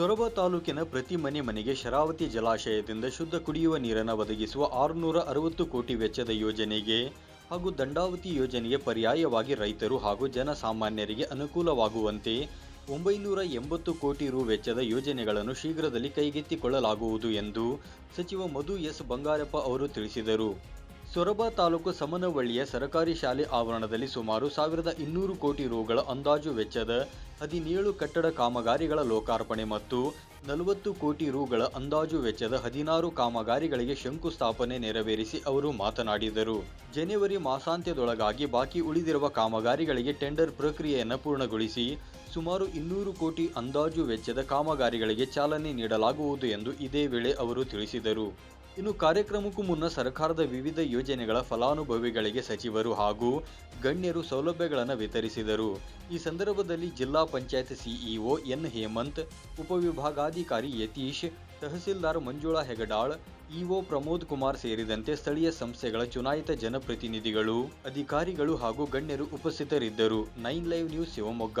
ಸೊರಬ ತಾಲೂಕಿನ ಪ್ರತಿ ಮನೆ ಮನೆಗೆ ಶರಾವತಿ ಜಲಾಶಯದಿಂದ ಶುದ್ಧ ಕುಡಿಯುವ ನೀರನ್ನು ಒದಗಿಸುವ ಆರುನೂರ ಅರವತ್ತು ಕೋಟಿ ವೆಚ್ಚದ ಯೋಜನೆಗೆ ಹಾಗೂ ದಂಡಾವತಿ ಯೋಜನೆಗೆ ಪರ್ಯಾಯವಾಗಿ ರೈತರು ಹಾಗೂ ಜನಸಾಮಾನ್ಯರಿಗೆ ಅನುಕೂಲವಾಗುವಂತೆ ಒಂಬೈನೂರ ಎಂಬತ್ತು ಕೋಟಿ ರು ವೆಚ್ಚದ ಯೋಜನೆಗಳನ್ನು ಶೀಘ್ರದಲ್ಲಿ ಕೈಗೆತ್ತಿಕೊಳ್ಳಲಾಗುವುದು ಎಂದು ಸಚಿವ ಮಧು ಎಸ್ ಬಂಗಾರಪ್ಪ ಅವರು ತಿಳಿಸಿದರು. ಸೊರಬ ತಾಲೂಕು ಸಮನವಳ್ಳಿಯ ಸರಕಾರಿ ಶಾಲೆ ಆವರಣದಲ್ಲಿ ಸುಮಾರು ಸಾವಿರದ ಇನ್ನೂರು ಕೋಟಿ ರುಗಳ ಅಂದಾಜು ವೆಚ್ಚದ ಹದಿನೇಳು ಕಟ್ಟಡ ಕಾಮಗಾರಿಗಳ ಲೋಕಾರ್ಪಣೆ ಮತ್ತು ನಲವತ್ತು ಕೋಟಿ ರುಗಳ ಅಂದಾಜು ವೆಚ್ಚದ ಹದಿನಾರು ಕಾಮಗಾರಿಗಳಿಗೆ ಶಂಕುಸ್ಥಾಪನೆ ನೆರವೇರಿಸಿ ಅವರು ಮಾತನಾಡಿದರು. ಜನವರಿ ಮಾಸಾಂತ್ಯದೊಳಗಾಗಿ ಬಾಕಿ ಉಳಿದಿರುವ ಕಾಮಗಾರಿಗಳಿಗೆ ಟೆಂಡರ್ ಪ್ರಕ್ರಿಯೆಯನ್ನು ಪೂರ್ಣಗೊಳಿಸಿ ಸುಮಾರು ಇನ್ನೂರು ಕೋಟಿ ಅಂದಾಜು ವೆಚ್ಚದ ಕಾಮಗಾರಿಗಳಿಗೆ ಚಾಲನೆ ನೀಡಲಾಗುವುದು ಎಂದು ಇದೇ ವೇಳೆ ಅವರು ತಿಳಿಸಿದರು. ಇನ್ನು ಕಾರ್ಯಕ್ರಮಕ್ಕೂ ಮುನ್ನ ಸರ್ಕಾರದ ವಿವಿಧ ಯೋಜನೆಗಳ ಫಲಾನುಭವಿಗಳಿಗೆ ಸಚಿವರು ಹಾಗೂ ಗಣ್ಯರು ಸೌಲಭ್ಯಗಳನ್ನು ವಿತರಿಸಿದರು. ಈ ಸಂದರ್ಭದಲ್ಲಿ ಜಿಲ್ಲಾ ಪಂಚಾಯತ್ ಸಿಇಒ ಎನ್ ಹೇಮಂತ್, ಉಪವಿಭಾಗಾಧಿಕಾರಿ ಯತೀಶ್, ತಹಸೀಲ್ದಾರ್ ಮಂಜುಳಾ ಹೆಗಡಾಳ್, ಇಒ ಪ್ರಮೋದ್ ಕುಮಾರ್ ಸೇರಿದಂತೆ ಸ್ಥಳೀಯ ಸಂಸ್ಥೆಗಳ ಚುನಾಯಿತ ಜನಪ್ರತಿನಿಧಿಗಳು, ಅಧಿಕಾರಿಗಳು ಹಾಗೂ ಗಣ್ಯರು ಉಪಸ್ಥಿತರಿದ್ದರು. Nine live news Shivamogga.